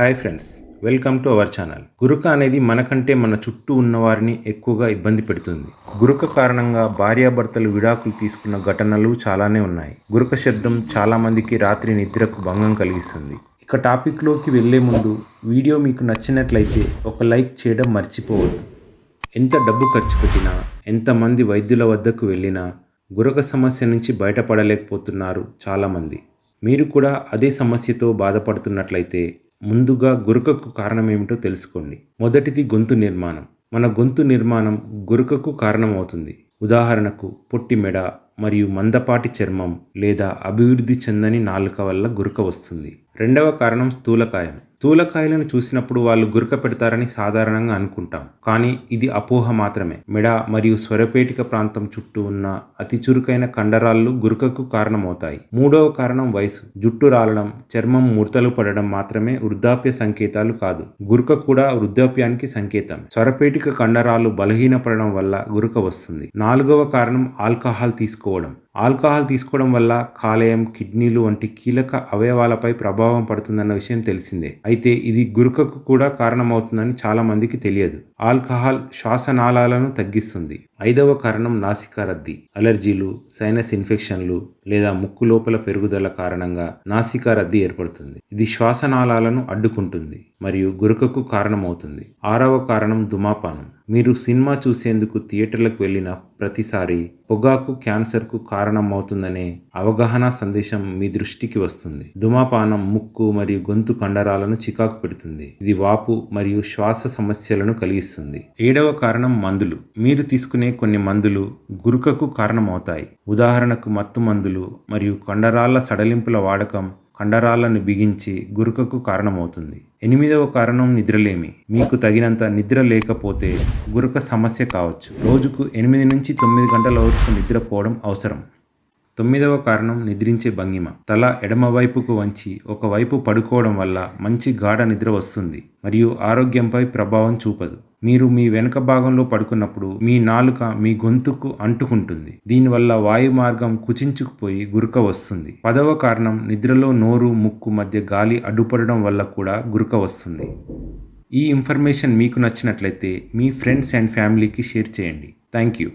Hi friends welcome to our channel. గురుక అనేది మనకంటే మన చుట్టూ ఉన్నవారిని ఎక్కువగా ఇబ్బంది పెడుతుంది. గురుక కారణంగా భార్యాభర్తలు విడాకులు తీసుకున్న ఘటనలు చాలానే ఉన్నాయి. గురుక శబ్దం చాలామందికి రాత్రి నిద్రకు భంగం కలిగిస్తుంది. ఇక టాపిక్లోకి వెళ్ళే ముందు వీడియో మీకు నచ్చినట్లయితే ఒక లైక్ చేయడం మర్చిపోవద్దు. ఎంత డబ్బు ఖర్చు పెట్టినా ఎంతమంది వైద్యుల వద్దకు వెళ్ళినా గురక సమస్య నుంచి బయటపడలేకపోతున్నారు చాలామంది. మీరు కూడా అదే సమస్యతో బాధపడుతున్నట్లయితే ముందుగా గురుకకు కారణమేమిటో తెలుసుకోండి. మొదటిది గొంతు నిర్మాణం. మన గొంతు నిర్మాణం గురకకు కారణమవుతుంది. ఉదాహరణకు పొట్టి మెడ మరియు మందపాటి చర్మం లేదా అభివృద్ధి చెందని నాలుక వల్ల గురుక వస్తుంది. రెండవ కారణం స్థూలకాయం. స్థూలకాయలను చూసినప్పుడు వాళ్ళు గురక పెడతారని సాధారణంగా అనుకుంటాం. కానీ ఇది అపోహ మాత్రమే. మెడ మరియు స్వరపేటిక ప్రాంతం చుట్టూ ఉన్న అతి చురుకైన కండరాళ్ళు గురకకు కారణమవుతాయి. మూడవ కారణం వయసు జుట్టు రాలడం చర్మం ముడతలు పడడం మాత్రమే వృద్ధాప్య సంకేతాలు కాదు. గురక కూడా వృద్ధాప్యానికి సంకేతం. స్వరపేటిక కండరాలు బలహీనపడడం వల్ల గురక వస్తుంది. నాలుగవ కారణం ఆల్కహాల్ తీసుకో తీసుకోవడం ఆల్కహాల్ తీసుకోవడం వల్ల కాలేయం కిడ్నీలు వంటి కీలక అవయవాలపై ప్రభావం పడుతుందన్న విషయం తెలిసిందే. అయితే ఇది గురుకకు కూడా కారణమవుతుందని చాలా మందికి తెలియదు. ఆల్కహాల్ శ్వాసనాళాలను తగ్గిస్తుంది. ఐదవ కారణం నాసికా రద్దీ. అలర్జీలు సైనస్ ఇన్ఫెక్షన్లు లేదా ముక్కు లోపల పెరుగుదల కారణంగా నాసికా రద్దీ ఏర్పడుతుంది. ఇది శ్వాసనాళాలను అడ్డుకుంటుంది మరియు గురుకకు కారణమవుతుంది. ఆరవ కారణం ధుమాపానం మీరు సినిమా చూసేందుకు థియేటర్లకు వెళ్ళిన ప్రతిసారి పొగాకు క్యాన్సర్కు కారణమవుతుందనే అవగాహన సందేశం మీ దృష్టికి వస్తుంది. ధుమాపానం ముక్కు మరియు గొంతు కండరాలను చికాకు పెడుతుంది. ఇది వాపు మరియు శ్వాస సమస్యలను కలిగిస్తుంది. ఏడవ కారణం మందులు. మీరు తీసుకునే కొన్ని మందులు గురుకకు కారణమవుతాయి. ఉదాహరణకు మత్తు మందులు మరియు కండరాల సడలింపుల వాడకం కండరాలను బిగించి గురుకకు కారణమవుతుంది. ఎనిమిదవ కారణం నిద్రలేమి. మీకు తగినంత నిద్ర లేకపోతే గురక సమస్య కావచ్చు. రోజుకు ఎనిమిది నుంచి తొమ్మిది గంటల వరకు నిద్రపోవడం అవసరం. తొమ్మిదవ కారణం నిద్రించే భంగిమ. తల ఎడమవైపుకు వంచి ఒకవైపు పడుకోవడం వల్ల మంచి గాఢ నిద్ర వస్తుంది మరియు ఆరోగ్యంపై ప్రభావం చూపదు. మీరు మీ వెనుక భాగంలో పడుకున్నప్పుడు మీ నాలుక మీ గొంతుకు అంటుకుంటుంది. దీనివల్ల వాయు మార్గం కుచించుకుపోయి గురుక వస్తుంది. పదవ కారణం నిద్రలో నోరు ముక్కు మధ్య గాలి అడ్డుపడడం వల్ల కూడా గురుక వస్తుంది. ఈ ఇన్ఫర్మేషన్ మీకు నచ్చినట్లయితే మీ ఫ్రెండ్స్ అండ్ ఫ్యామిలీకి షేర్ చేయండి. Thank you.